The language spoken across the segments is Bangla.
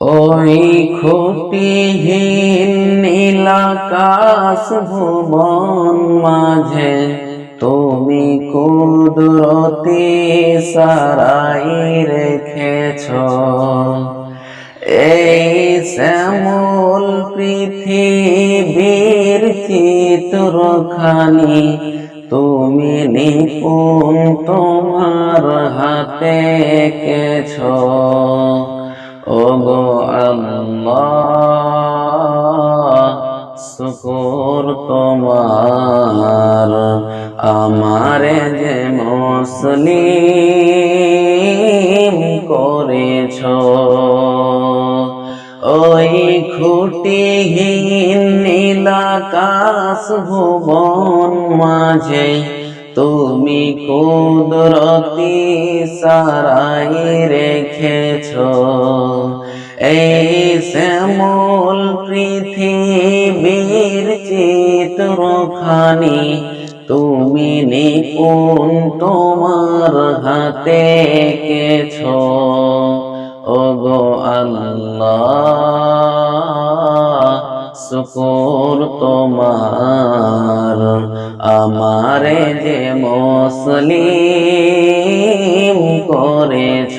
ওই খুঁটিহীন নীলাকাশ ভুবন মাঝে, তুমি কুদরতি সারাই রেখেছ। এই শ্যামল পৃথিবীর চিত্রখানি, তুমি নিপুণ তোমার হাতে কেছ শুকুর তোমার, আমারে যে মুসলিম করেছ, ওই খুঁটিহীন নীলাকাশ ভুবন মাঝে তুমি কুদরতি সারাই রেখেছ। এই শ্যামল পৃথিবীর চিত্রখানি, তুমি নিপুণ তোমার হাতে কেছ ও গো আল্লাহ, শুকুর তোমার। আমারে যে মুসলিম করেছ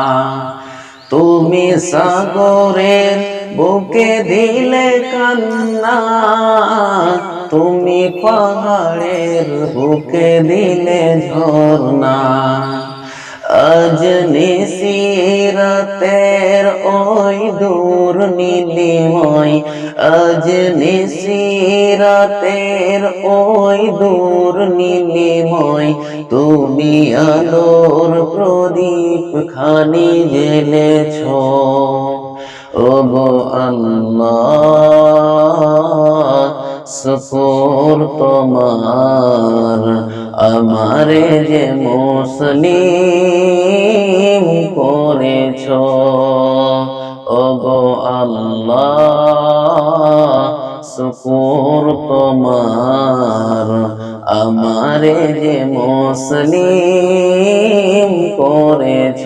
তুমি সাগরের বুকে দিলে কান্না তুমি পাহাড়ের বুকে দিলে ঝর্ণা। আজ নিশিরাতের ওই দূর নীলিময়, আজ নিশিরাতের ওই দূর নীলিময়, তুমি আলোর প্রদীপ খানি জেলেছ। ও গো আল্লাহ শুকুর তোমার, আমারে যে মুসলিম করেছ। ও গো আল্লাহ শুকুর তোমার, আমারে যে মুসলিম করেছ।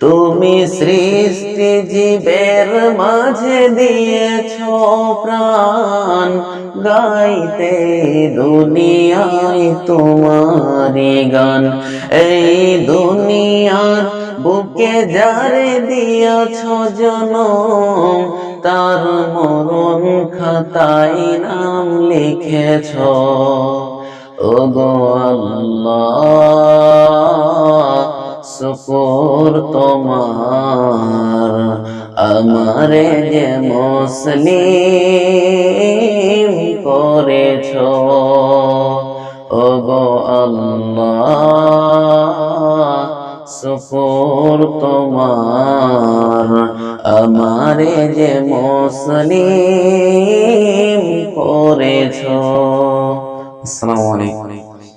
তুমি সৃষ্টি জীবের মাঝে দিয়েছ প্রাণ। গাইতে দুনিয়ায় তোমারি গান। এই দুনিয়ার বুকে যারে দিয়েছ জনম, তার মরণ খাতায় নাম লিখেছ। ও গো আল্লাহ। শুকুর তোমার, আমারে যে মুসলিম করেছ। ও গো আল্লাহ তোমার, আমারে যে মুসলিম করেছ। আসসালামু আলাইকুম।